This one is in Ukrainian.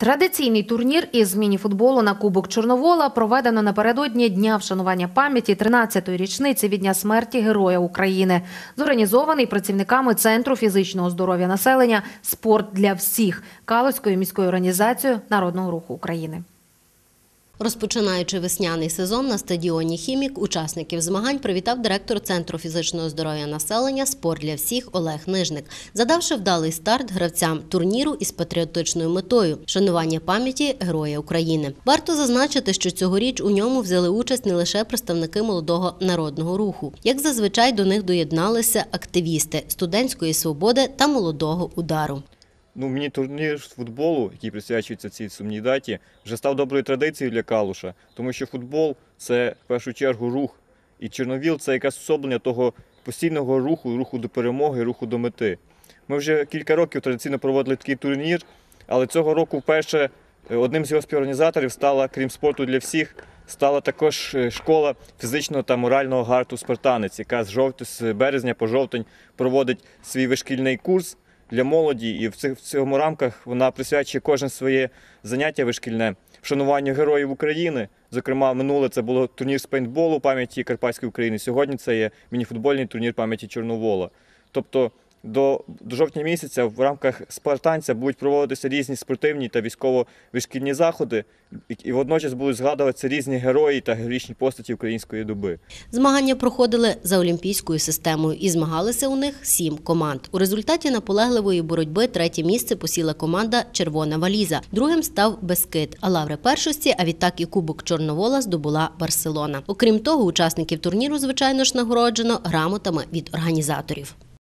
Традиційний турнір із мініфутболу на Кубок Чорновола проведено напередодні дня вшанування пам'яті 13-ї річниці від дня смерті Героя України. Зорганізований працівниками Центру фізичного здоров'я населення Спорт для всіх Калузькою міською організацією Народного руху України. Розпочинаючи весняний сезон на стадіоні Хімік, учасників змагань привітав директор Центру фізичного здоров'я населення Спорт для всіх Олег Нижник, задавши вдалий старт гравцям турніру із патріотичною метою шанування пам'яті Героя України. Варто зазначити, що цьогоріч у ньому взяли участь не лише представники молодого народного руху. Як зазвичай до них доєдналися активісти студентської свободи та молодого удару. Ну, міні-турнір з футболу, який присвячується цій сумній даті, вже став доброю традицією для Калуша, тому що футбол це в першу чергу рух, і Чорновіл це якраз особлення того постійного руху, руху до перемоги, руху до мети. Ми вже кілька років традиційно проводили такий турнір, але цього року вперше е, одним з його співорганізаторів стала, крім спорту для всіх, стала також е, школа фізичного та морального гарту Спартанець, яка з жовт... з березня по жовтень проводить свій вишкільний курс для молоді, і в цих в цьому рамках вона присвячує кожне своє заняття вишкільне вшануванню героїв України. Зокрема, минуле це було турнір з пейнтболу пам'яті Карпатської України. Сьогодні це є мініфутбольний турнір пам'яті Чорновола. Тобто до, жовтня місяця в рамках спартанця будуть проводитися різні спортивні та військово-вишкільні заходи, і, водночас будуть згадуватися різні герої та героїчні постаті української доби. Змагання проходили за олімпійською системою і змагалися у них сім команд. У результаті наполегливої боротьби третє місце посіла команда Червона валіза. Другим став Бескид, а лаври першості, а відтак і Кубок Чорновола здобула Барселона. Окрім того, учасників турніру, звичайно ж, нагороджено грамотами від організаторів.